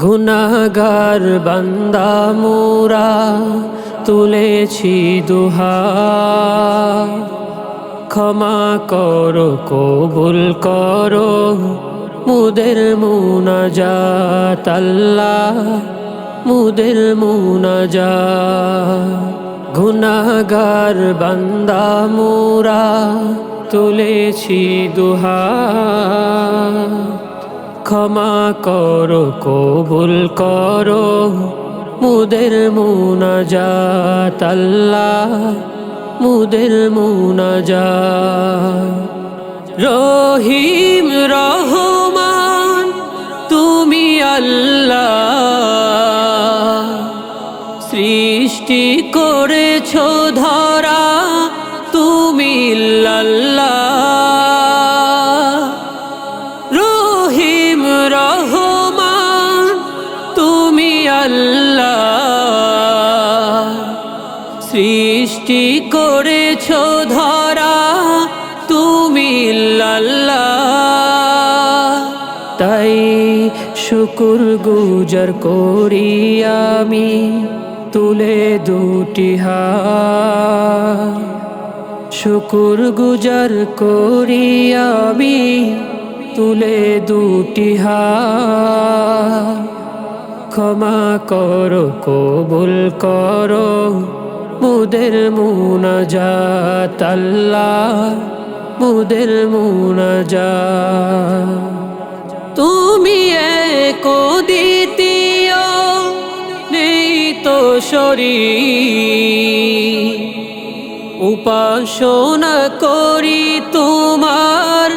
গুনাগার বান্দা মোরা তুলেছি দুহা ক্ষমা করো, কবুল করো, মুদের মুনাজাত আল্লাহ, মুদের মুনাজাত। গুনাগার বান্দা মোরা তুলেছি দুহা ক্ষমা করো, কবুল করো। মুদের মুনাজাত আল্লাহ, মুদের মুনাজাত। রহিম রহমান, তুমি আল্লাহ। সৃষ্টি করেছ ধরা, তুমি আল্লাহ আল্লাহ সৃষ্টি করেছ ধরা তুমি আল্লাহ। তাই শুকুর গুজার করি আমি তুলে দুটি হাত। শুকুর গুজার করি আমি তুলে দুটি হাত। ক্ষমা করো, কবুল করো। মুদের মুনাজাত আল্লাহ, মুদের মুনাজাত। তুমি এক নেই তো শরীর। উপাসনা করি তোমার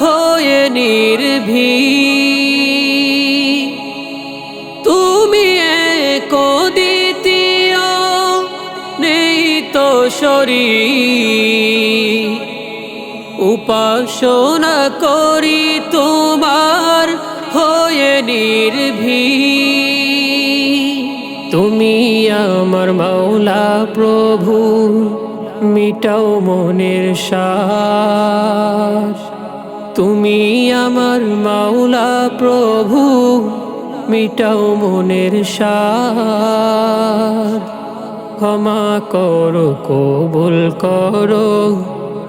হয়ে নির্ভী তো শরীর। উপাসনা করি তোমার হয়ে নির্ভী তুমি আমার মাওলা প্রভু, মিটাও মনের শ্বাস তুমি আমার মাওলা প্রভু, মিটাও মনের সাদ ক্ষমা করো, কবুল করো।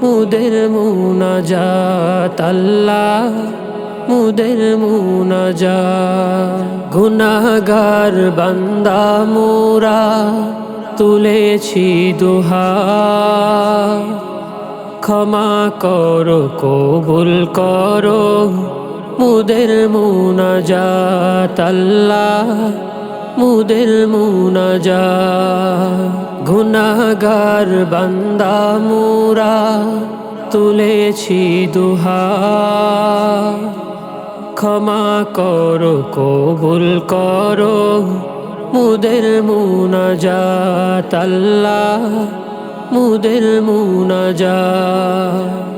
মুদের মুনাজাত আল্লাহ, মুদের মুনাজাত। গুনাগার বান্দা মোরা, তুলেছি দুহা। ক্ষমা করো, কবুল করো। মুদের মুনাজাত আল্লাহ মুদের মুনাজাত গুনাগার বান্দা মোরা, তুলেছি দুহা। ক্ষমা করো, কবুল করো, মুদের মুনাজাত আল্লাহ মুদের মুনাজাত